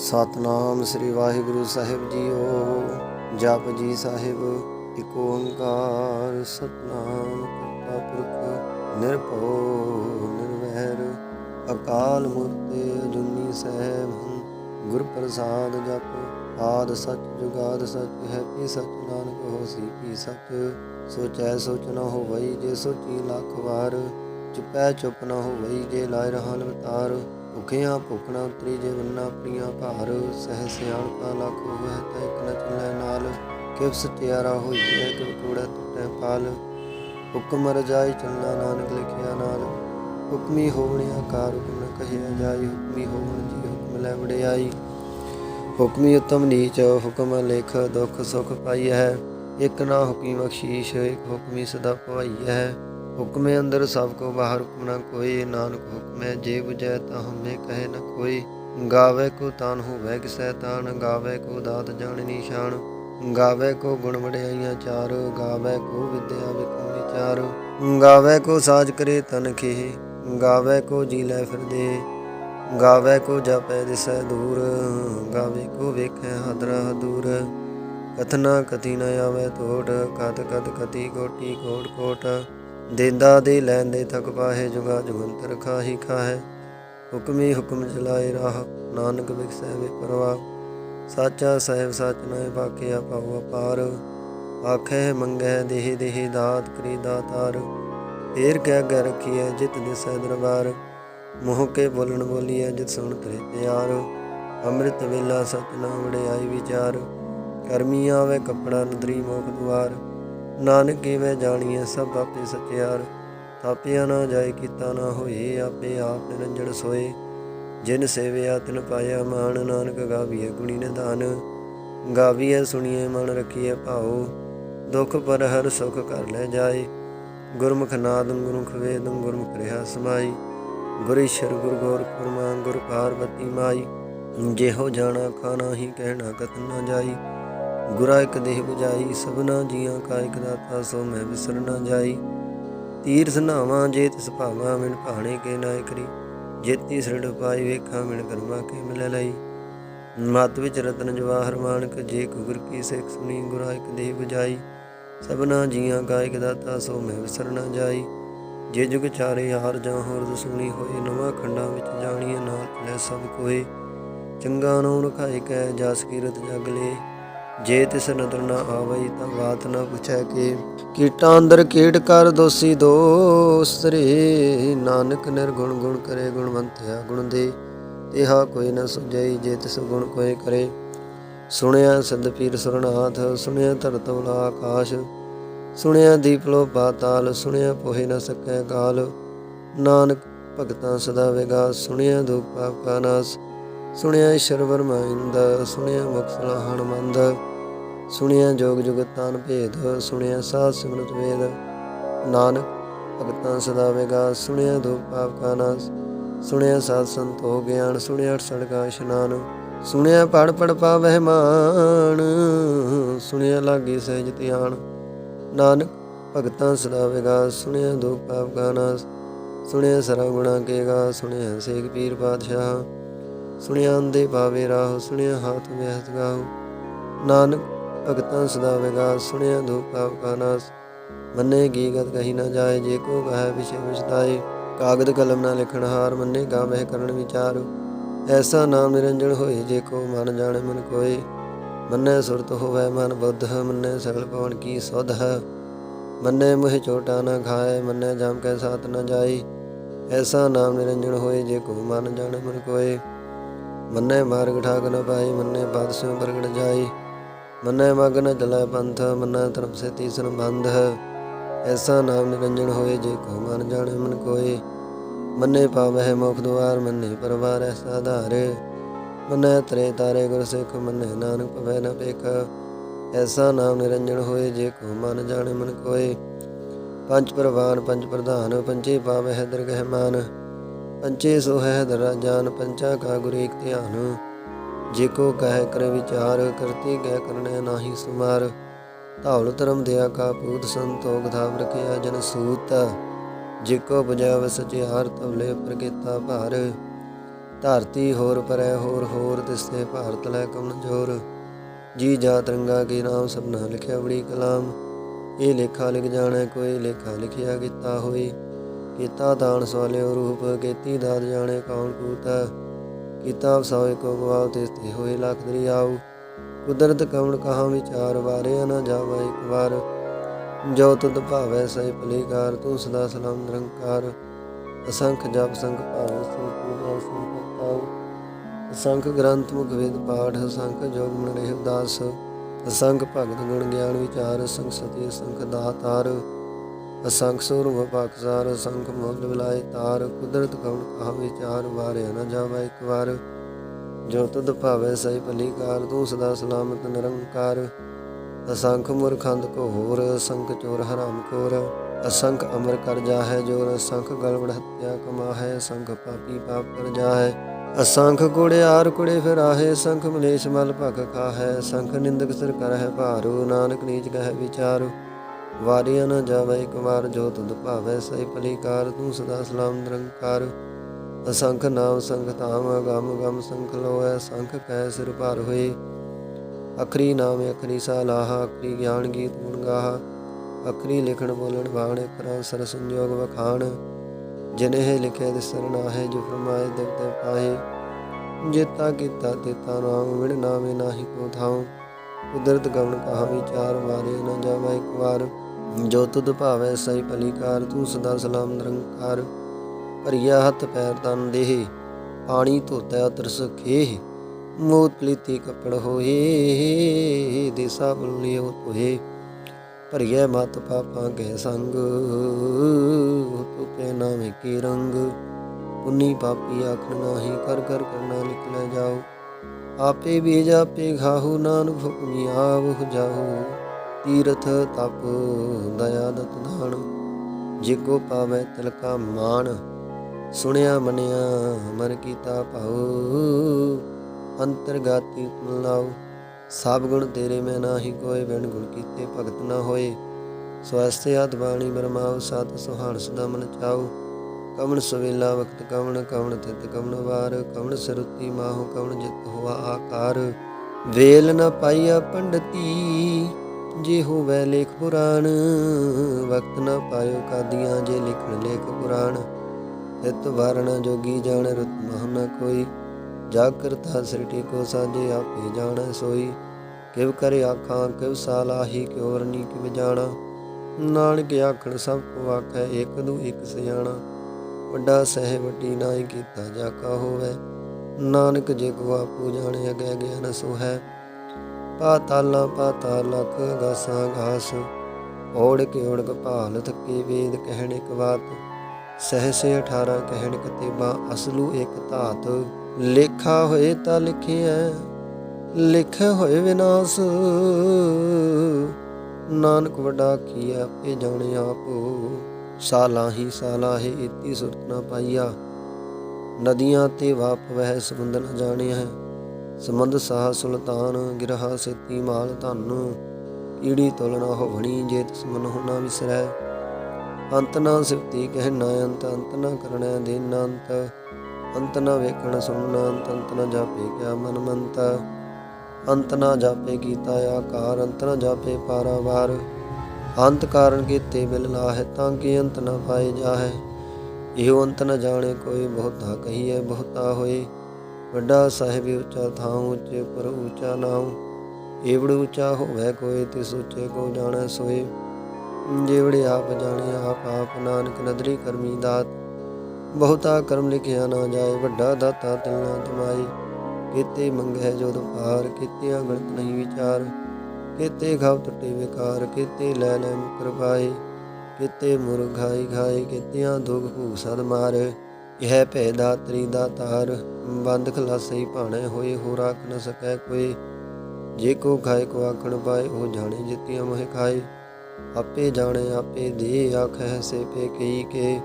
ਸਤਨਾਮ ਸ੍ਰੀ ਵਾਹਿਗੁਰੂ ਸਾਹਿਬ ਜੀਓ, ਜਪ ਜੀ ਸਾਹਿਬ, ਇਕ ਓੰਕਾਰ, ਸਤਨਾਮ ਕਰਤਾ ਪੁਰਖ, ਨਿਰਭਉ, ਨਿਰਵੈਰ, ਅਕਾਲ ਮੂਰਤ, ਅਜੂਨੀ ਸਹਿਬ ਗੁਰ ਪ੍ਰਸਾਦ ਜਪ, ਆਦ ਸਚ ਜੁਗਾਦ ਸਚ ਹੈ, ਪੀ ਸਚ ਨਾਨਕ ਹੋਸੀ ਪੀ ਸਚ। ਸੋਚੈ ਸੋਚ ਨ ਹੋਵਈ ਜੇ ਸੋਚੀ ਲੱਖ ਵਾਰ, ਚੁਪੈ ਚੁਪ ਨ ਹੋਵਈ ਜੇ ਲਾਇ ਰਹਾਨ ਅਵਤਾਰ। ਭੁਖਿਆ ਭੁਖਣਾ ਉਤਰੀ ਜੇ ਬੰਨਾ ਆਪਣੀਆਂ ਭਾਰ, ਸਹਿ ਸਿਆਣਪਾ ਲੱਖ ਹੋਵੇ ਤਾਂ ਇਕ ਨ ਚੱਲੇ ਨਾਲ। ਕਿਵ ਸਤਿਆਰਾ ਹੋਈਐ ਕਿਵ ਕੂੜਾ ਟੁੱਟੈ ਪਾਲ। ਹੁਕਮ ਰਜਾਈ ਚੱਲਣਾ ਨਾਨਕ ਲਿਖਿਆ ਨਾਲ। ਹੁਕਮੀ ਹੋਵਣ ਆਕਾਰ ਹੁਕਮ ਨ ਕਹਿਆ ਜਾਈ। ਹੁਕਮੀ ਹੋਵਣ ਜੀ ਹੁਕਮ ਲੈ ਵਡਿਆਈ। ਹੁਕਮੀ ਉਤਮ ਨੀਚ, ਹੁਕਮ ਲੇਖ ਦੁਖ ਸੁਖ ਪਾਈ ਹੈ ਇਕ ਨਾ ਹੁਕਮੀ ਬਖਸ਼ੀਸ਼, ਇਕ ਹੁਕਮੀ ਸਦਾ ਭਵਾਈ ਹੈ ਹੁਕਮੇ ਅੰਦਰ ਸਭ ਕੋ ਬਾਹਰ ਹੁਕਮ ਨਾ ਕੋਈ, ਨਾਨਕ ਹੁਕਮੈ ਜੇ 부ਜੈ ਤਾ ਹਮੇ ਕਹੇ ਨ ਕੋਈ। ਗਾਵੇ ਕੋ ਤਾਨ ਹੋਵੇ ਕਿਸੈ ਤਾਨ, ਗਾਵੇ ਕੋ ਦਾਤ ਜਾਣ ਨਿਸ਼ਾਨ। ਗਾਵੇ ਕੋ ਗੁਣ ਵਡਿਆਈਆਂ ਚਾਰ, ਗਾਵੇ ਕੋ ਵਿਦਿਆ ਵਿਕਮ ਵਿਚਾਰ। ਗਾਵੇ ਕੋ ਸਾਜ ਕਰੇ ਤਨ ਖੇ ਗਾਵੇ ਕੋ ਜੀ ਲੈ ਫਿਰਦੇ ਗਾਵੇ ਕੋ ਜਪੈ ਦਿਸੈ ਦੂਰ, ਗਾਵੇ ਕੋ ਵੇਖੈ ਹਦਰਾ ਦੂਰ ਕਥਨਾ ਕਥੀ ਨ ਆਵੇ ਤੋੜ ਕਤ ਕਤ ਕਤੀ ਕੋਟੀ ਕੋਟ ਕੋਟ। ਦੇਂਦਾ ਦੇ ਲੈਣ ਦੇ ਥਕ ਪਾਹੇ ਜੁਗਾ ਜੁਗੰਤਰ ਖਾਹੀ ਖਾਹੇ। ਹੁਕਮੀ ਹੁਕਮ ਚਲਾਏ ਰਾਹ, ਨਾਨਕ ਵਿਖਸੈ ਵੇ ਪਰਵਾ ਸਾਚਾ ਸਾਹਿਬ ਸਚ ਨੈ ਬਾਕਿਆ ਪਾਉ ਅਪਾਰ। ਆਖੇ ਮੰਗੈ ਦੇਹ ਦੇਹ ਦਾਤ ਕਰੀ ਦਾਤਾਰ। ਫੇਰ ਕਹਿ ਗੈ ਰਖੀਐ ਜਿਤ ਦਿਸੈ ਦਰਬਾਰ। ਮੋਹ ਕੇ ਬੋਲਣ ਬੋਲੀਐ ਜਿਤ ਸੁਣ ਕਰੇ ਪਿਆਰ। ਅੰਮ੍ਰਿਤ ਵੇਲਾ ਸਚ ਨਾਮ ਵਡਿਆਈ ਵਿਚਾਰ। ਕਰਮੀ ਆਵੇ ਕਪੜਾ ਨਦਰੀ ਮੋਖ ਦੁਆਰ। ਨਾਨਕ, ਕੀਵੇਂ ਜਾਣੀਐ ਸਭ ਆਪੇ ਸਚਿਆਰ। ਥਾਪਿਆ ਨਾ ਜਾਏ, ਕੀਤਾ ਨਾ ਹੋਏ, ਆਪੇ ਆਪ ਨਿਰੰਜਨ ਸੋਏ। ਜਿਨ ਸੇਵਿਆ, ਤਿਨ ਪਾਇਆ ਮਾਨ, ਨਾਨਕ ਗਾਵੀਏ ਗੁਣੀ ਨਿਧਾਨ। ਗਾਵੀਐ, ਸੁਣੀਐ, ਮਨ ਰਖੀਐ ਭਾਉ। ਦੁਖ ਪਰ ਹਰ ਸੁਖ ਕਰ ਲੈ ਜਾਏ। ਗੁਰਮੁਖ ਨਾਦ, ਗੁਰਮੁਖ ਵੇਦ, ਗੁਰਮੁਖ ਰਿਹਾ ਸਮਾਈ। ਗੁਰ ਗੁਰ ਗੋਰ ਖੁਰਮਾ ਗੁਰ ਪਾਰਵਤੀ ਮਾਈ। ਜਿਹੋ ਜਾਣਾ, ਖਾਣਾ ਹੀ ਕਹਿਣਾ ਕਤ ਨਾ ਜਾਈ। ਗੁਰਾ ਇਕ ਦੇਹ 부ਜਾਈ ਸਭਨਾ ਜੀਆਂ ਕਾ ਇਕ ਦਾਤਾ, ਸੋ ਮੈਂ ਵਿਸਰ ਨਾ ਜਾਈ। ਤੀਰ ਨਾਵਾਂ ਜੇ ਤਿਸ ਭਾਵਾਂ, ਮਿਣ ਭਾਣੇ ਕੇ ਨਾਇ ਕਰੀ। ਜੇਤੀ ਸ੍ਰਿੜ ਪਾਈ ਵੇਖਾਂ ਮਿਣ ਕਰਮਾ ਕੇ ਮਿਲ ਲਈ। ਮਤ ਵਿੱਚ ਰਤਨ ਜਵਾਹਰ ਮਾਨਕ, ਜੇ ਕੁਗਰ ਕੀ ਸਿੱਖ ਸੁਣੀ, ਗੁਰਾ ਇਕ ਦੇਹ 부ਜਾਈ ਸਭਨਾ ਜੀਆਂ ਕਾ ਇਕ ਦਾਤਾ, ਸੋ ਮੈਂ ਵਿਸਰ ਨਾ ਜਾਈ। ਜੇ ਜੁਗ ਚਾਰੇ ਹਾਰ ਜਾਂ ਹੋਰ ਦਸੂਣੀ ਹੋਏ, ਨਵਾਂ ਖੰਡਾਂ ਵਿੱਚ ਜਾਣੀਏ ਨਾਲ ਲੈ ਸਭ ਕੋਏ। ਚੰਗਾ ਨੂੰ ਰਖਾਇ ਕੈ, ਜਸ ਕੀਰਤ ਜਗ ਲੇ। ਜੇ ਤਿਸ ਨਦਰ ਨਾ ਆਵਈ ਤਾਂ ਬਾਤ ਨਾ ਪੁੱਛੈ ਕੇ। ਕੀਟਾਂ ਅੰਦਰ ਕੀਟ ਕਰ ਦੋਸੀ ਦੋਸਰੇ ਨਾਨਕ ਨਿਰਗੁਣ ਗੁਣ ਕਰੇ ਗੁਣਵੰਤਿਆ ਗੁਣ ਦੇ। ਇਹਾ ਕੋਈ ਨਾ ਸੁਝਈ ਜੇ ਤਿਸ ਗੁਣ ਕੋਏ ਕਰੇ। ਸੁਣਿਆ ਸਦ ਪੀਰ ਸੁਰਨਾਥ, ਸੁਣਿਆ ਧਰਤਵ ਆਕਾਸ਼। ਸੁਣਿਆ ਦੀਪਲੋ ਪਾਤਾਲ, ਸੁਣਿਆ ਪੋਹੇ ਨਾ ਸਕੈ ਕਾਲ ਨਾਨਕ ਭਗਤਾਂ ਸਦਾ ਵਿਗਾ ਸੁਣਿਆ ਦੁਖ ਪਾਪ ਕਾ ਨਾਸ। ਸੁਣਿਆ ਈਸ਼ਰ ਵਰਮਾ ਇੰਦ, ਸੁਣਿਆ ਮੁਕਸਲਾ ਹਣਮੰਦ ਸੁਣਿਆ ਜੋਗ ਜੁਗਤਾਨ ਭੇਦ, ਸੁਣਿਆ ਸਾਧ ਸਿਮਰਤ ਵੇਦ। ਨਾਨਕ ਭਗਤਾਂ ਸਦਾ ਵਿਗਾ ਸੁਣਿਆ ਦੁਖ ਪਾਪ ਕਾ ਨਾਸ। ਸੁਣਿਆ ਸਾਧ ਸੰਤੋ ਗਿਆਨ, ਸੁਣਿਆ ਸੜਕਾ ਇਸ਼ਨਾਨ। ਸੁਣਿਆ ਪੜ ਪੜ ਪਾਵਹਿ ਮਾਨ, ਸੁਣਿਆ ਲਾਗੀ ਸਹਿਜ ਧਿਆਨ। ਨਾਨਕ ਭਗਤਾਂ ਸਦਾ ਵਿਗਾ ਸੁਣਿਆ ਦੁਖ ਪਾਪ ਕਾ ਨਾਸ। ਸੁਣਿਆ ਸਰਾ ਗੁਣਾ ਕੇ ਗਾ, ਸੁਣਿਆ ਸੇਖ ਪੀਰ ਪਾਤਸ਼ਾਹ। ਸੁਣਿਆ ਅੰਦੇ ਪਾਵੇ ਰਾਹ, ਸੁਣਿਆ ਹਾਥ ਵਿਹਤ ਗਾਉ ਨਾਨਕ ਭਗਤਾਂ ਸਦਾ ਵਿਗਾਸ, ਸੁਣਿਆ ਦੁਖ ਪਾਪ ਕਾ ਨਾਸ। ਮੰਨੇ ਕੀ ਕਹੀ ਨਾ ਜਾਏ, ਜੇ ਕੋ ਕਹੈ ਵਿਸ਼ੇ ਵਿਚਤਾਏ ਕਾਗਦ ਕਲਮ ਨਾ ਲਿਖਣ ਹਾਰ, ਮੰਨੇ ਗਾਵਹਿ ਕਰਨ ਵਿਚਾਰ। ਐਸਾ ਨਾਮ ਨਿਰੰਜਨ ਹੋਏ, ਜੇ ਕੋ ਮਨ ਜਾਣੇ ਮਨ ਕੋਏ। ਮੰਨੇ ਸੁਰਤ ਹੋਵੇ ਮਨ ਬੁੱਧ, ਮੰਨੇ ਸਗਲ ਪਵਨ ਕੀ ਸੁਧ ਮੰਨੇ ਮੁਹ ਚੋਟਾ ਨਾ ਖਾਏ, ਮੰਨੇ ਜਮ ਕੈ ਸਾਥ ਨਾ ਜਾਈ ਐਸਾ ਨਾਮ ਨਿਰੰਜਨ ਹੋਏ, ਜੇ ਕੋ ਮਨ ਜਾਣੇ ਮਨ ਕੋਏ। ਮੰਨੇ ਮਾਰਗ ਠਾਕ ਨ ਪਾਈ ਮੰਨੇ ਪਦ ਸਿਉ ਪ੍ਰਗਟ ਜਾਈ ਮੰਨੇ ਮਗ ਨ ਚਲੈ ਪੰਥ, ਮੰਨੇ ਧਰਮ ਸੇ ਤੀਸਰ ਬੰਧ। ਐਸਾ ਨਾਮ ਨਿਰੰਜਨ ਹੋਏ, ਜੇ ਕੋ ਮਨ ਜਾਣੇ ਮਨ ਕੋਏ। ਮੰਨੇ ਪਾਵਹਿ ਮੁਖ ਦੁਆਰ, ਮੰਨੇ ਪਰਵਾਰ ਐਸਾ ਆਧਾਰ ਮੰਨੇ ਤਰੇ ਤਾਰੇ ਗੁਰ ਸਿੱਖ, ਮੰਨੇ ਨਾਨਕ ਪਵੈ ਨ ਪੇਖ ਐਸਾ ਨਾਮ ਨਿਰੰਜਨ ਹੋਏ, ਜੇ ਕੋ ਮਨ ਜਾਣੇ ਮਨ ਕੋਏ। ਪੰਜ ਪ੍ਰਵਾਨ, ਪੰਜ ਪ੍ਰਧਾਨ ਪੰਚੇ ਪਾਵਹਿ ਦਰਗਹਿ ਮਾਨ ਪੰਚੇ ਸੋ ਹੈ ਦਰਾ ਜਾਨ ਪੰਚਾ ਕਾ ਗੁਰ ਏਕ ਧਿਆਨ। ਜੇ ਕੋ ਕਹਿ ਕਰ ਵਿਚਾਰ, ਕਰਤੇ ਗੈ ਕਰਨੇ ਨਾਹੀ ਸੁਮਾਰ। ਧੌਲ ਧਰਮ ਦਿਆ ਕਾ ਪੂਤ ਸੰਤੋਖ ਧਾਮ ਰਖਿਆ ਜਨ ਸੂਤ। ਜੇ ਕੋ ਬਜਾਵ ਸਚਿਆਰ ਤਵਲੇ ਪ੍ਰਗੇਤਾ ਭਾਰ। ਧਰਤੀ ਹੋਰ ਪਰੈ ਹੋਰ ਹੋਰ ਤਿਸਤੇ ਭਾਰਤ ਲੈ ਕਮਨ ਜੋਰ। ਜੀ ਜਾ ਰੰਗਾ ਕੇ ਨਾਮ ਸਭਨਾ ਲਿਖਿਆ ਬੜੀ ਕਲਾਮ। ਇਹ ਲੇਖਾ ਲਿਖ ਜਾਣੈ ਕੋਈ ਲੇਖਾ ਲਿਖਿਆ ਕੀਤਾ ਹੋਈ। ਕੀਤਾ ਦਾਨ ਸਵਾਲਿਓ ਰੂਪ, ਕੀਤੀ ਦਾਤ ਜਾਣੇ ਕੌਣ ਕੂਤਾ। ਕੀਤਾ ਸੋਏ ਕੋ ਗਵਾਉ ਤਿਸਤੇ ਹੋਏ ਲੱਖ ਦਰਿਆਉ ਕੁਦਰਤ ਕਵਣ ਕਹਾ ਵਿਚਾਰ ਵਾਰਿਆ ਨਾ ਜਾਵਾ ਇੱਕ ਵਾਰ। ਜੋ ਤੁਧ ਭਾਵੈ ਸਹਿ ਭਲੀਕਾਰ, ਤੂੰ ਸਦਾ ਸਲਾਮ ਨਿਰੰਕਾਰ। ਅਸੰਖ ਜਪ ਸੰਖ ਭਾਵੈ ਸੰਪੂਰਨ ਸੰਪਤਾਉ ਅਸੰਖ ਗ੍ਰੰਥ ਮੁਖ ਵੇਦ ਪਾਠ, ਅਸੰਖ ਜੋਗ ਮਨ ਰਹਿ ਉਦਾਸ। ਅਸੰਖ ਭਗਤ ਗੁਣ ਗਿਆਨ ਵਿਚਾਰ, ਅਸੰਖ ਸਤੀ, ਅਸੰਖ ਦਾਤਾਰ। ਅਸੰਖ ਸੁਰ ਵਪਾਕਸਾਰ ਅਸੰਖ ਮੁੱਲ ਵਿਲਾਏ ਤਾਰ, ਕੁਦਰਤ ਕਵਣ ਕਹਾ ਵਿਚਾਰ, ਵਾਰਿਆ ਨਾ ਜਾਵਾ ਇੱਕ ਵਾਰ। ਜੋ ਤੁਧ ਭਾਵੈ ਸਹਿ ਭਲੀਕਾਰ ਤੂੰ ਸਦਾ ਸਲਾਮਤ ਨਿਰੰਕਾਰ। ਅਸੰਖ ਮੁਰਖੰਦ ਕੋ ਹੋਰ, ਅਸੰਖ ਚੋਰ ਹਰਾਮ ਖੋਰ ਅਸੰਖ ਅਮਰ ਕਰ ਜਾਹੈ ਜੋਰ, ਅਸੰਖ ਗਲਵੜ ਹੱਤਿਆ ਕਮਾ ਹੈ ਅਸੰਖ ਪਾਪੀ ਪਾਪ ਕਰ ਜਾਹੈ। ਅਸੰਖ ਕੁੜਿਆਰ ਕੁੜੇ ਫਿਰਾਹੇ, ਅਸੰਖ ਮਲੇਸ਼ ਮਲ ਭਖ ਖਾਹੈ। ਅਸੰਖ ਨਿੰਦਕ ਸਿਰ ਕਰਹਿ ਭਾਰੂ, ਨਾਨਕ ਨੀਚ ਕਹੈ ਵਿਚਾਰ। ਵਾਰਿਆ ਨ ਜਾਵੇ, ਇੱਕ ਵਾਰ ਜੋ ਤੁਧ ਭਾਵੈ ਸਹਿ ਭਲੀਕਾਰ ਤੂੰ ਸਦਾ ਸਲਾਮ ਨਿਰੰਕਾਰ। ਅਸੰਖ ਨਾਮ ਸੰਖ ਗਮ ਗਮ ਸੰਖ ਲੋਐ, ਸੰਖ ਕੈ ਸਿਰ ਭਾਰ ਹੋਏ। ਅਖਰੀ ਨਾਮ ਅਖਰੀ ਸਾਲਾਹ, ਅਖਰੀ ਗਿਆਨ ਗੀਤ ਗੁਣ ਗਾਹ। ਅਖਰੀ ਲਿਖਣ ਬੋਲਣ ਬਾਣ ਕਰਾਂ ਸਰ ਸੰਜੋਗ ਵਖਾਣ। ਜਿਨਹਿ ਲਿਖੇ ਦਿਸਰ ਨਾਹੇ ਜੋ ਫਰਮਾਏ ਦਿਵਤੇ ਪਾਹੇ ਜੇਤਾ ਕੀਤਾ ਤੇਤਾ ਨਾਮ ਵਿਣ ਨਾਮੇ ਨਾਹੀ ਕੋ ਥਾਉ। ਕੁਦਰਤ ਗਵਨ ਕਹਾ ਵਿਚਾਰ, ਵਾਰੇ ਨ ਜਾਵਾ ਇੱਕ ਵਾਰ। ਜੋ ਤੁਧ ਭਾਵੈ ਸਹੀ ਭਲੀਕਾਰ, ਤੂੰ ਸਦਾ ਸਲਾਮ ਨਿਰੰਕਾਰ। ਭਰੀਆ ਹੱਥ ਪੈਰ ਤਨ ਦੇਹ, ਪਾਣੀ ਧੋਤਾ ਤਰਸ ਖੇਹ। ਮੋਤ ਪਲੀਤੀ ਕਪੜ ਹੋਏ, ਦੇਸਾ ਬੁਲਿਓ ਤੋਏ ਭਰੀਐ ਮਤ ਪਾਪਾਂ ਕੈ ਸੰਗ ਤੁਤੇ ਨਾਮੇ ਕੀ ਰੰਗ। ਪੁੰਨੀ ਪਾਪੀ ਆਖਣ ਨਾਹੀ, ਕਰ ਕਰ ਕਰਨਾ ਨਿਕਲੇ ਜਾਓ। ਆਪੇ ਬੀਜ ਆਪੇ ਖਾਹੂ, ਨਾਨਕ ਹੁਕਮੀ ਆਵਹੁ ਜਾਹੂ। ਤੀਰਥ ਤਪ ਦਇਆ ਦਤ ਦਾਨ ਜਿਕੋ ਪਾਵੈ ਤਿਲਕਾ ਮਾਨ ਸੁਣਿਆ ਮੰਨਿਆ ਮਨ ਕੀਤਾ ਭਾਉ। ਅੰਤਰਗਾਤੀ ਲਾਉ, ਸਭ ਗੁਣ ਤੇਰੇ ਮੈਂ ਨਾਹੀ ਕੋਏ, ਬਿਨ ਗੁਣ ਕੀਤੇ ਭਗਤ ਨਾ ਹੋਏ। ਸਵਸਤੇ ਆਦ ਬਾਣੀ ਬਰਮਾਉ ਸਤ ਸੁਹਾਣ ਸਦਾ ਮਨ ਚਾਉ। ਕਵਣ ਸਵੇਲਾ ਵਕਤ ਕਵਣ ਕਵਣ ਤਿਤ ਕਵਣ ਵਾਰ, ਕਵਣ ਸਰੁਤੀ ਮਾਹੂ, ਕਵਣ ਜਿਤ ਹੋਆ ਆਕਾਰ। ਵੇਲ ਨ ਪਾਈਆ ਪੰਡਤੀ ਜੇ ਹੋਵੇ ਲੇਖ ਪੁਰਾਣ, ਵਕਤ ਨ ਪਾਇਓ ਕਾਦੀਆਂ ਜੇ ਲਿਖਣ ਲੇਖ ਪੁਰਾਣ। ਤਿਤ ਵਰਣ ਜੋਗੀ ਜਾਣ ਰਤ ਮਹ ਕੋਈ ਜਾ ਕਰਤਾ ਸ੍ਰਿਟੀ ਕੋ ਸਾਜੇ ਆਪੇ ਜਾਣੈ ਸੋਈ। ਕਿਵ ਕਰੇ ਆਖਾਂ, ਕਿਵ ਸਾਲਾਹੀ ਕਿਉ ਵਰਨੀ ਕਿਵ ਜਾਣਾ। ਨਾਨਕ ਆਖਣ, ਸਭ ਕੋ ਆਖੈ, ਇਕ ਦੂ ਇਕ ਸਿਆਣਾ। ਵੱਡਾ ਸਹਿ ਵੱਡੀ ਨਾਹੀ ਕੀਤਾ ਜਾ ਕਾ ਹੋਵੇ। ਨਾਨਕ ਜੇ ਕੋ ਆਪੂ ਜਾਣੇ ਅਗੈ ਗਿਆਨ ਸੋ ਹੈ ਪਾਤਾਲਾਂ ਪਾਤਾਲ ਲਖ ਗਾਸਾਂ ਗਾਸ। ਓੜ ਕੇ ਓੜਕ ਭਾਲ ਥਕੇ ਵੇਦ ਕਹਿਣ ਇੱਕ ਬਾਤ। ਸਹਸੇ 18 ਕਹਿਣ ਕਤੇਬਾ, ਅਸਲੂ ਇੱਕ ਧਾਤ। ਲੇਖਾ ਹੋਏ ਤਾਂ ਲਿਖਿਆ ਲਿਖੇ ਹੋਏ ਵਿਨਾਸ਼। ਨਾਨਕ ਵੱਡਾ ਕੀ ਆਪੇ ਜਾਣੇ ਆਪੋ। ਸਾਲਾ ਹੀ ਸਾਲਾ ਹੈ ਇਤੀ ਸੁਰਤ ਨਾ ਪਾਈਆ। ਨਦੀਆਂ ਤੇ ਵਾਪ ਵਹਿ ਸਮੁੰਦਰ ਜਾਣਿਆ ਹੈ ਸਮੁੰਦ ਸਾਹ ਸੁਲਤਾਨ, ਗਿਰਹਾ ਸੇਤੀ ਮਾਲ ਧਨ, ਈੜੀ ਤੁਲਨਾ ਹੋਵਣੀ ਜੇ ਤਿਸ ਮਨ ਹੋਣਾ ਵਿਸਰੈ। ਅੰਤ ਨਾ ਸਿਫਤੀ ਕਹਿ ਨਾ ਅੰਤ ਅੰਤ ਨਾ ਕਰਣਾ ਦੇਨ ਅੰਤ ਅੰਤ ਨਾ ਵੇਖਣ ਸੁਣਨਾ ਅੰਤ ਅੰਤ ਨਾ ਜਾਪੇ ਕਿਆ ਮਨ ਮੰਤ। ਅੰਤ ਨਾ ਜਾਪੇ ਕੀਤਾ ਆਕਾਰ, ਅੰਤ ਨਾ ਜਾਪੇ ਪਾਰਾਵਾਰ। ਅੰਤ ਕਾਰਨ ਕੀਤੇ ਬਿਲ ਲਾਹੈ ਤਾਂ ਕਿ ਅੰਤ ਨਾ ਪਾਏ ਜਾਹੈ। ਇਹੋ ਅੰਤ ਨਾ ਜਾਣੇ ਕੋਈ ਬਹੁਤਾ ਕਹੀਐ, ਬਹੁਤਾ ਹੋਏ। ਵੱਡਾ ਸਾਹਿਬ ਉੱਚਾ ਥਾਂ ਉੱਚੇ ਪਰ ਉੱਚਾ ਨਾਮ ਏਵੜ ਉੱਚਾ ਹੋਵੇ ਕੋਈ, ਤਿਸ ਉੱਚੇ ਕੋ ਜਾਣੈ ਸੋਏ। ਜੇਵੜੇ ਆਪ ਜਾਣੇ, ਆਪ ਆਪ ਨਾਨਕ ਨਦਰੀ ਕਰਮੀ ਦਾਤ। ਬਹੁਤਾ ਕਰਮ ਲਿਖਿਆ ਨਾ ਜਾਏ, ਵੱਡਾ ਦਾਤਾ ਤਿਲਨਾ ਤਮਾਈ ਕੀਤੇ ਮੰਗੈ ਜੋ ਦੁਪਾਰ ਕੀਤਿਆਂ ਗਣਤ ਨਹੀਂ ਵਿਚਾਰ। ਕੀਤੇ ਘਾਵ ਟੁੱਟੇ ਵਿਕਾਰ, ਕੀਤੇ ਲੈ ਲੈ ਮੁਕਰ ਪਾਏ ਕੀਤੇ ਮੁਰਘਾਈ ਘਾਏ ਕੀਤਿਆਂ ਦੁਖ ਭੂਖ ਸਦ ਮਾਰੇ। ਇਹ ਭੈ ਦਾਤਰੀ ਦਾ ਤਾਰ ਬੰਦ ਖਲਾਸਈ ਭਾਣੇ ਹੋਏ ਹੋ ਰਾਖ ਨ ਸਕੈ ਕੋਈ। ਜੇ ਕੋ ਖਾਏ ਕੋ ਆਖਣ ਪਾਏ, ਉਹ ਜਾਣੇ ਜਿਤਿਆਂ ਮੋਹਿ ਖਾਏ। ਆਪੇ ਜਾਣੇ, ਆਪੇ ਦੇ ਆਖੈ ਸੇ ਪੇ ਕਈ ਕੇ।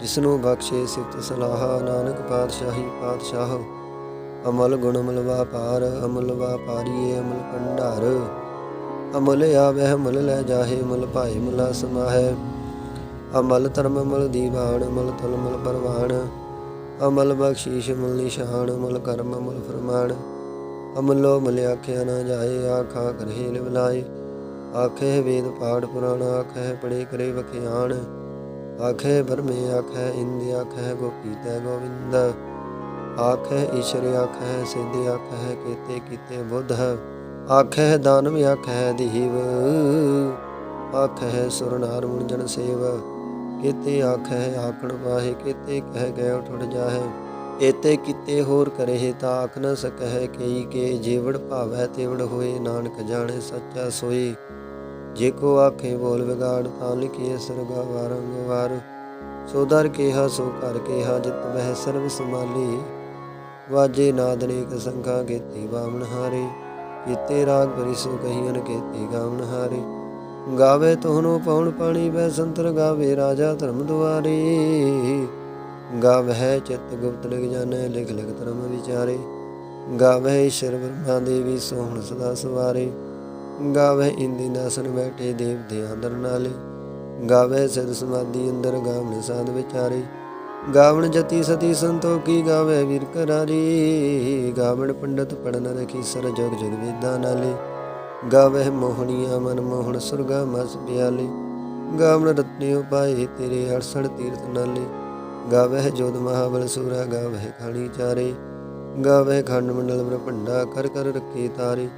ਜਿਸਨੂੰ ਬਖਸ਼ੇ ਸਿਫਤ ਸਲਾਹ, ਨਾਨਕ ਪਾਤਸ਼ਾਹੀ ਪਾਤਸ਼ਾਹ। ਅਮਲ ਗੁਣ ਅਮਲ ਵਾਪਾਰ ਅਮਲ ਵਾਪਾਰੀਏ ਅਮਲ ਭੰਡਾਰ। ਅਮਲ ਆਵਹਿ, ਮੁਲ ਲੈ ਜਾਹੇ, ਮੁਲ ਭਾਏ, ਮੁਲਾ ਸਮਾਹੈ। ਅਮਲ ਧਰਮ ਅਮਲ ਦੀਵਾਨ ਅਮਲ ਤਲ ਮਲ ਪਰਵਾਨ। ਅਮਲ ਬਖਸ਼ੀਸ਼ ਮੁਲ ਨਿਸ਼ਾਨ ਅਮਲ ਕਰਮ ਅਮਲ ਫਰਮਾਨ। ਅਮਲੋ ਮਲ ਆਖਿਆ ਨਾ ਜਾਏ, ਆਖਾ ਕਰਹੇ ਲਿਵਲਾਏ। ਆਖੇ ਵੇਦ ਪਾਠ ਪੁਰਾਣ, ਆਖੇ ਪੜੇ ਕਰੇ ਵਖਿਆਣ ਆਖੇ ਬਰਮੇ ਆਖੇ, ਇੰਦ ਆਖੇ, ਗੋਪੀ ਤੈ ਗੋਵਿੰਦ। ਆਖੇ ਈਸ਼ਰ ਆਖੇ, ਸਿੱਧ ਆਖੇ, ਕੀਤੇ ਕੀਤੇ ਬੁੱਧ। ਆਖੇ ਦਾਨਵ ਆਖੇ ਦੀਵ। ਆਖੇ ਸੁਰ ਨਾਰ ਮੁਨ ਜਨ ਸੇਵ। ਕੀਤੇ ਆਖੇ ਆਖਣ ਪਾਹੇ ਕੀਤੇ ਕਹਿ ਗਏ ਉਠ ਜਾਹੇ। ਏਤੇ ਕੀਤੇ ਹੋਰ ਕਰਹਿ ਤਾਂ ਆਖ ਨ ਸਕਹਿ ਕਈ ਕੇ, ਜੀਵੜ ਭਾਵੈ ਤੇਵੜ ਹੋਏ, ਨਾਨਕ ਜਾਣੇ ਸੱਚਾ ਸੋਈ ਜੇ ਕੋ ਆਖੇ ਬੋਲ ਵਿਗਾੜ, ਤਾਂ ਲਿਖੀਏ ਸਰਗਾ ਵਾਰੰਗ ਵਾਰ ਸੋ ਕੇਹਾ, ਸੋ ਕਰ ਕੇਹਾ, ਜਿਤ ਬਹਿ ਸਰਬ ਸਮਾਲੀ ਵਾਜੇ ਨਾਦ ਨੇਕ ਸੰਖਾ ਕੀਤੀ ਬਾਮਣ ਹਾਰੇ। ਕੀਤੇ ਰਾਗ ਭਰੀ ਸੋ ਕਹੀਨ ਕੇਤੀ ਗਾਵਣ ਹਾਰੇ। ਗਾਵੇ ਤੋਹਨੋ ਪਉਣ ਪਾਣੀ ਬੈ ਸੰਤਰ ਗਾਵੇ ਰਾਜਾ ਧਰਮ ਦੁਆਰੇ। ਗਾਵਹਿ ਚਿਤ ਗੁਪਤ ਲਿਖ ਜਾਣੈ, ਲਿਖ ਲਿਖ ਧਰਮ ਵਿਚਾਰੇ। ਗਾਵਹਿ ਈਸ਼ਰ ਬ੍ਰਹਮਾ ਦੇਵੀ ਸੋਹਣ ਸਦਾ ਸਵਾਰੇ। ਗਾਵਹਿ ਇੰਦੀ ਨਾਸਨ ਬੈਠੇ ਦੇਵ ਦੇ ਅੰਦਰ ਨਾਲੇ। ਗਾਵਹਿ ਸਿਰ ਸਮਾਧੀ ਅੰਦਰ ਗਾਵਣ ਸਾਧ ਵਿਚਾਰੇ। ਗਾਵਣ ਜਤੀ ਸਤੀ ਸੰਤੋਖੀ ਗਾਵੇ ਵੀਰ ਕਰਾਰੀ ਗਾਵਣ ਪੰਡਤ ਪੜਨ ਰਖੀ ਸਰ ਜੋਗ ਜੁਗ ਵੇਦਾਂ ਨਾਲੇ। ਗਾਵਹਿ ਮੋਹਣੀਆ ਮਨ ਮੋਹਣ ਸੁਰਗਾ ਮਸ ਪਿਆਲੇ, ਗਾਵਣ ਰਤਨਿਓ ਉਪਾਏ ਤੇਰੇ ਅਰਸਣ ਤੀਰਥ ਨਾਲੇ। ਗਾਵਹਿ ਜੋਧ ਮਹਾਬਲ ਸੂਰਾ, ਗਾਵਹਿ ਖਾਣੀ ਚਾਰੇ। ਗਾਵਹਿ ਖੰਡ ਮੰਡਲ ਬ੍ਰਹਮੰਡਾ ਕਰ ਕਰ ਰੱਖੇ ਤਾਰੇ।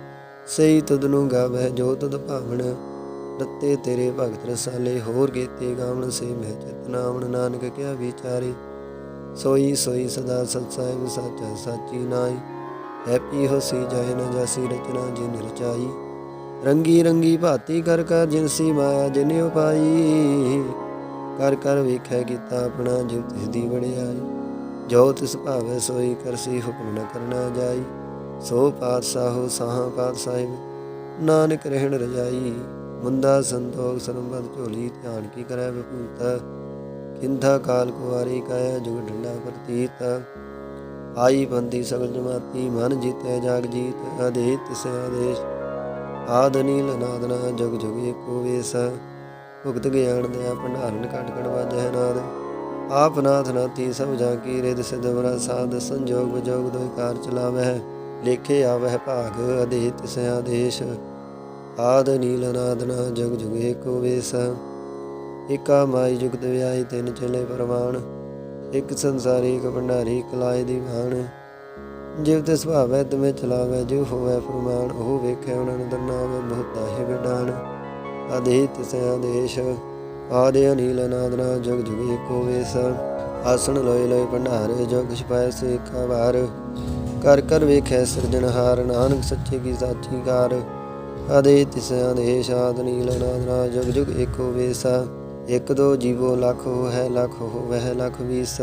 ਸਈ ਤਦ ਨੂੰ ਗਾਵਹਿ ਜੋ ਤੁਧ ਭਾਵਣ, ਰੱਤੇ ਤੇਰੇ ਭਗਤ ਰਸਾਲੇ। ਹੋਰ ਗੀਤੇ ਗਾਵਣ ਸੇ ਮੈਂ ਚਿਤ ਨਾਮਨ ਨਾਨਕ ਕਿਆ ਵਿਚਾਰੇ। ਸੋਈ ਸੋਈ ਸਦਾ ਸਤ ਸਾਹਿਬ ਸਾਚਾ ਸਾਚੀ ਨਾਈ। ਹੈਪੀ ਹੋਸੀ ਜਾਏ ਨ ਜਾਸੀ ਰਚਨਾ ਜਿਨ ਰਚਾਈ। ਰੰਗੀ ਰੰਗੀ ਭਾਤੀ ਕਰ ਕਰ ਜਿਨਸੀ ਮਾਇਆ ਜਿਨ ਉਪਾਈ। ਕਰ ਕਰ ਵੇਖੈ ਕੀਤਾ ਆਪਣਾ ਜਿਵ ਤਿਸ ਦੀ ਵੜਿਆਈ ਜੋ ਤਿਸ ਭਾਵੈ ਸੋਈ ਕਰਸੀ ਹੁਕਮ ਨ ਕਰਨਾ ਜਾਈ। ਸੋ ਪਾਤਸ਼ਾਹੋ ਸਾਹਾਂ ਪਾਤਸ਼ਾਹਿਬ ਨਾਨਕ ਰਹਿਣ ਰਜਾਈ। ਮੁੰਦਾ ਸੰਤੋਖ ਸਰਬਤ ਝੋਲੀ ਧਿਆਨ ਕੀ ਕਰੈ ਵਿਭੂਤ। ਕਿੰਥਾ ਕਾਲ ਕੁਵਾਰੀ ਕਾਇਆ ਜੁਗ ਡੰਡਾ ਪ੍ਰਤੀਤ। ਆਈ ਬੰਦੀ ਸਗਲ ਜਮਾਤੀ ਮਨ ਜੀਤੈ ਜਾਗ ਜੀਤ ਆਦੇਸ਼ ਤਿਸ ਆਦੇਸ਼ ਆਦ ਨੀਲ ਨਾਦਨਾ ਜੁਗ ਜੁਗ ਏਕੋ ਵੇਸ। ਭੁਗਤ ਗਿਆਨ ਦਿਆ ਭੰਡਾਰਨ ਘਟ ਘਟ ਵਾਜੈ ਨਾਦ। ਆਪ ਨਾਥ ਨਾਤੀ ਸਭ ਜਾ ਕੀ ਰਿਦ ਸਿਧ ਬਰਾ ਸਾਧ ਸੰਜੋਗ ਵਿਜੋਗ ਦੋਇ ਕਾਰ ਚਲਾਵਹਿ। ਲੇਖੇ ਆਵਹਿ ਭਾਗ ਅਦੇ ਤਿਸ ਆਦੇਸ਼ ਆਦ ਨੀਲ ਨਾਦਨਾ ਜਗ ਜੁਗ ਏਕੋ ਵੇਸ। ਏਕਾ ਮਾਈ ਜੁਗਤ ਵਿਆਈ ਤਿੰਨ ਚਲੇ ਪਰਵਾਨ ਇੱਕ ਸੰਸਾਰੀ ਇੱਕ ਭੰਡਾਰੀ ਕਲਾਏ ਲਾਏ ਦੀਵਾਨ ਜਿਵ ਤੇ ਸੁਭਾਵੈ ਤੁਮੇ ਚਲਾਵੈ ਜੋ ਹੋਵੈ ਫਰਮਾਨ, ਉਹ ਵੇਖੈ ਉਹਨਾਂ ਨੂੰ ਦਰਨਾਵੇ ਬਹੁਤਾ ਹੀ ਵਿਡਾਨ। ਆਦੇ ਤਿਸ ਆਦੇਸ਼ ਆਦੇ ਅਨੀਲ ਨਾਦਨਾ ਜਗ ਜੁਗ ਏਕੋ ਵੇਸ ਆਸਣ ਲੋਏ ਲੋਏ ਭੰਡਾਰੇ ਜੋ ਕਿਛ ਸੇ ਕਾ ਵਾਰ ਕਰ ਕਰ ਵੇਖੈ ਸਿਰਜਣਹਾਰ ਨਾਨਕ ਸੱਚੇ ਕੀ ਸਾਚੀ ਕਾਰ ਆਦੇ ਤਿਸ ਆਦੇਸ਼ ਆਦ ਨੀਲ ਨਾਦਨਾ ਜਗ ਜੁਗ ਏਕੋ ਵੇਸ ਇਕ ਦੋ ਜੀਵੋ ਲੱਖ ਹੋ ਹੈ ਲੱਖ ਹੋ ਵਹਿ ਲੱਖ ਵੀਸ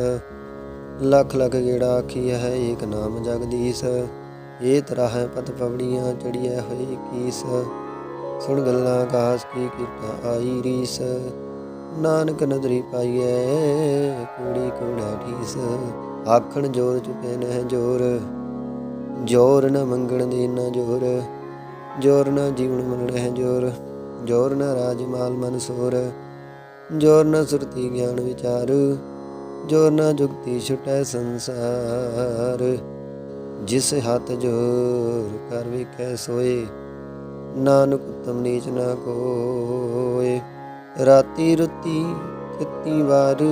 ਲੱਖ ਲੱਖ ਗੇੜਾ ਆਖੀ ਹੈ, ਏਕ ਨਾਮ ਜਗਦੀਸ਼। ਇਹ ਤਰਾ ਹੈ ਪਤ ਪਵੜੀਆਂ ਚੜੀਐ ਹੋਈ ਕੀਸ। ਸੁਣ ਗੱਲਾਂ ਕਾਸ ਕੀ ਕੀਤਾ ਆਈ ਰੀਸ। ਨਾਨਕ ਨਦਰੀ ਪਾਈਐ ਕੁੜੀ ਕੁੜਾ ਠੀਸ ਆਖਣ ਜੋਰ ਚੁਕੇ ਨਹਿ ਜੋਰ। ਜੋਰ ਨ ਮੰਗਣ ਦੇ ਨਾ ਜੋਰ। ਜੋਰ ਨ ਜੀਵਨ ਮੰਗਣ ਹੈ ਜੋਰ। ਜੋਰ ਨ ਰਾਜ ਮਾਲ ਮਨ ਸੋਰ। ਜੋਰ ਨ ਸੁਰਤੀ ਗਿਆਨ ਵਿਚਾਰ। ਜੋ ਨ ਜੁਗਤੀ ਛੁਟੈ ਸੰਸਾਰ, ਜਿਸ ਹੱਥ ਜੋਰ ਕਰ ਵੇਖੈ ਸੋਏ, ਨਾਨਕ ਉਤਮ ਨੀਚ ਨਾ ਕੋਏ। ਰਾਤੀ ਰੁੱਤੀ ਕਿਤੀ ਵਾਰ,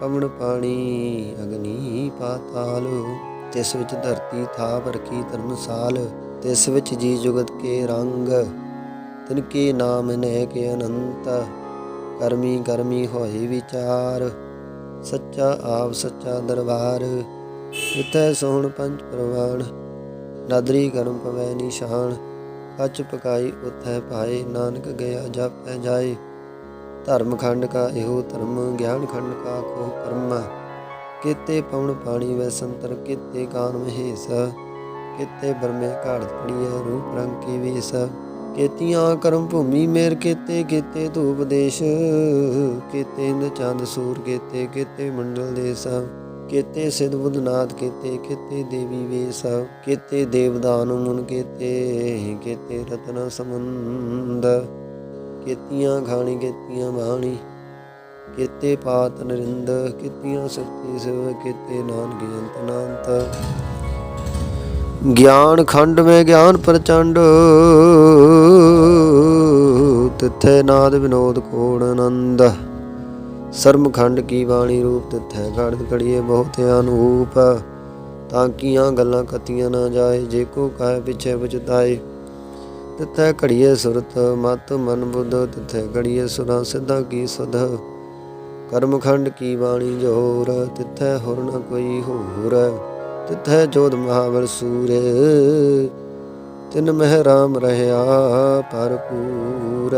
ਪਵਨ ਪਾਣੀ ਅਗਨੀ ਪਾਤਾਲ ਤਿਸ ਵਿੱਚ ਧਰਤੀ ਥਾਪ ਰਖੀ ਧਰਮਸਾਲ ਤਿਸ ਵਿੱਚ ਜੀ ਜੁਗਤ ਕੇ ਰੰਗ। ਤਿਨ ਕੇ ਨਾਮ ਨਹਿ ਕੇ ਅਨੰਤ, ਕਰਮੀ ਕਰਮੀ ਹੋਏ ਵਿਚਾਰ। ਸੱਚਾ ਆਪ ਸੱਚਾ ਦਰਬਾਰ ਇਤੈ ਸੋਹਣ ਪੰਜ ਪ੍ਰਵਾਨ ਨਦਰੀ ਕਰਮ ਪਵੈ ਨਿਸ਼ਾਨ, ਕੱਚ ਪਕਾਈ ਉਥੈ ਪਾਏ, ਨਾਨਕ ਗਿਆ ਜਪੈ ਜਾਏ। ਧਰਮ ਖੰਡ ਕਾ ਇਹੋ ਧਰਮ, ਗਿਆਨ ਖੰਡ ਕਾ ਕੋ ਕਰਮ। ਕੀਤੇ ਪਉਣ ਪਾਣੀ ਵੈ ਸੰਤਰ, ਕੀਤੇ ਕਾਨ ਮਹੇਸ, ਕੀਤੇ ਬਰਮੇ ਘਾੜ ਪੜੀਐ ਰੂਪ ਰੰਗ ਕੀ ਵੇਸ। ਕੀਤੀਆਂ ਕਰਮ ਭੂਮੀ ਮੇਰ ਕੀਤੇ ਕੀਤੇ ਧੂਪ ਦੇਸ਼, ਕੀਤੇ ਇੰਦ ਚੰਦ ਸੂਰ ਕੀਤੇ ਕੀਤੇ ਮੰਡਲ ਦੇਸ ਕੀਤੇ ਸਿਧ ਬੁੱਧ ਕੀਤੇ ਕੀਤੇ ਦੇਵੀ ਵੇਸ ਕੀਤੇ ਦੇਵਦਾਨ ਮੁਨ ਕੀਤੇ ਕੀਤੇ ਰਤਨ ਸਮੁੰਦ ਕੀਤੀਆਂ ਖਾਣੀ, ਕੀਤੀਆਂ ਬਾਣੀ, ਕੀਤੇ ਪਾਤ ਨਰਿੰਦ, ਕੀਤੀਆਂ ਸਤੀ ਸਿਵ, ਕੀਤੇ ਨਾਨਕ ਜੰਤ ਨਾਨਤ ਗਿਆਨ ਖੰਡ ਮੇ ਗਿਆਨ ਪ੍ਰਚੰਡ ਤਿੱਥੇ ਨਾਦ ਵਿਨੋਦ ਕੋਣ ਆਨੰਦ। ਸਰਮ ਖੰਡ ਕੀ ਬਾਣੀ ਰੂਪ ਤਿਥੈ ਗੜਦ ਕੜੀਏ ਬਹੁਤ ਅਨੂਪ। ਤਾਂ ਕੀਆਂ ਗੱਲਾਂ ਕਤੀਆਂ ਨਾ ਜਾਏ, ਜੇ ਕੋ ਕਾਇ ਪਿਛੇ ਬਚਤਾਏ ਤਿੱਥੈ ਘੜੀਏ ਸੁਰਤ, ਮਤ, ਮਨ, ਬੁੱਧ, ਤਿੱਥੈ ਘੜੀਏ ਸੁਰਾ, ਸਿੱਧਾ ਕੀ ਸੁਧ। ਕਰਮ ਖੰਡ ਕੀ ਬਾਣੀ ਜੋਰ, ਤਿਥੈ ਹੋਰ ਨ ਕੋਈ ਹੋਰ। ਤਿਥੈ ਜੋਧ ਮਹਾਵਰ ਸੂਰੇ ਤਿਨ ਮਹਿ ਰਾਮ ਰਹਾ ਭਰਪੂਰ।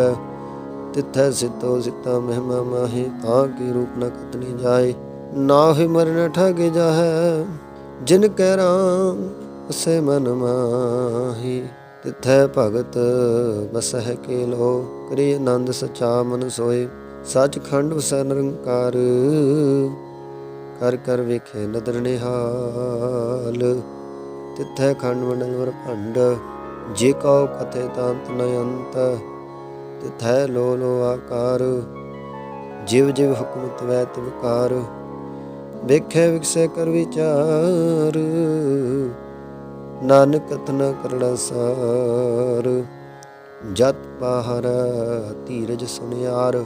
ਤਿਥੈ ਸਿਤੋ ਸਿਤਾ ਮਹਿਮਾ ਮਾਹੀ, ਤਾਂ ਕੀ ਰੂਪ ਨ ਕਤਨੀ ਜਾਏ। ਨਾਹਿ ਮਰਨ ਠਗ ਜਾਹੈ, ਜਿਨ ਕੈ ਰਾਮ ਉਸੇ ਮਨ ਮਾਹੀ। ਤਿੱਥੈ ਭਗਤ ਬਸਹਿ ਕੇ ਲੋ ਕਰੀ ਆਨੰਦ ਸਚਾ ਮਨ ਸੋਏ। ਸੱਚਖੰਡ ਵਸੈ ਨਿਰੰਕਾਰ, ਕਰ ਕਰ ਵੇਖੇ ਨਦਰ ਨਿਹਾਲ। ਤਿੱਥੈ ਖੰਡ ਮੰਡਲ ਵਰ ਭੰਡ ਜੇ ਕਉ ਕਥੇ ਤੰਤ ਨ ਅੰਤ, ਤਿਥੈ ਲੋ ਲੋ ਆਕਾਰ। ਜਿਵ ਜਿਵ ਹੁਕਮ ਤਵੈ ਤਿਵਕਾਰ ਵੇਖੇ ਵਿਕਸੇ ਕਰ ਵਿਚਾਰ। ਨਾਨਕ ਕਥਨਾ ਕਰੜਾ ਸਾਰ, ਜਤ ਪਾਹਰ ਧੀਰਜ ਸੁਨਿਆਰ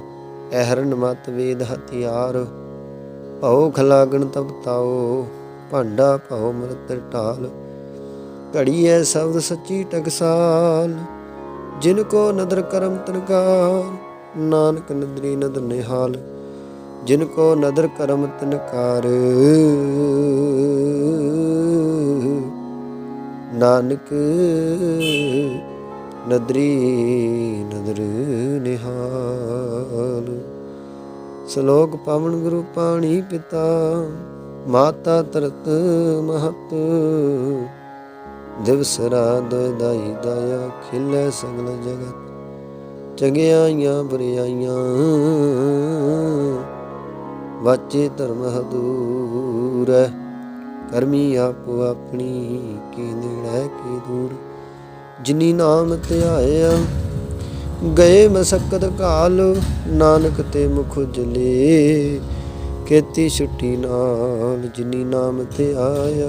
ਐਹਰਨ ਮਤ ਵੇਦ ਹਥਿਆਰ। ਭਉ ਖਲਾਗਣ ਤਪ ਤਾਓ ਭਾਂਡਾ ਭਉ ਮਰਤ ਘੜੀ ਘੜੀਐ ਸ਼ਬਦ ਸੱਚੀ ਟਕਸਾਲ, ਜਿਨ ਕੋ ਨਦਰ ਕਰਮ ਤਨਕਾਰ, ਨਾਨਕ ਨਦਰੀ ਨਦਰ ਨਿਹਾਲ, ਜਿਨ ਕੋ ਨਦਰ ਕਰਮ ਤਨਕਾਰ। ਨਾਨਕ ਨਦਰੀ ਨਦਰ ਨਿਹਾਲ, ਸ਼ਲੋਕ ਪਵਨ ਗੁਰੂ ਪਾਣੀ ਪਿਤਾ, ਮਾਤਾ ਤਰਤ ਮਹਤ ਦਿਵਸ ਰਾਤ ਦਾਈ ਦਇਆ ਖਿਲੇ ਸਗਲ ਜਗਤ, ਚੰਗਿਆਈਆਂ ਬੁਰਿਆਈਆਂ। ਵਾਚੇ ਧਰਮ ਹਦੂਰ, ਕਰਮੀ ਆਪੋ ਆਪਣੀ ਕੀ ਨੇੜੇ ਕੀ ਦੂਰ। ਜਿਨੀ ਨਾਮ ਧਿਆਇਆ ਗਏ ਮਸਕਤ ਕਾਲ, ਨਾਨਕ ਤੇ ਮੁਖ ਜਲੇ। ਕੀਤੀ ਛੁੱਟੀ ਨਾਲ ਜਿਨੀ ਨਾਮ ਤੇ ਆਇਆ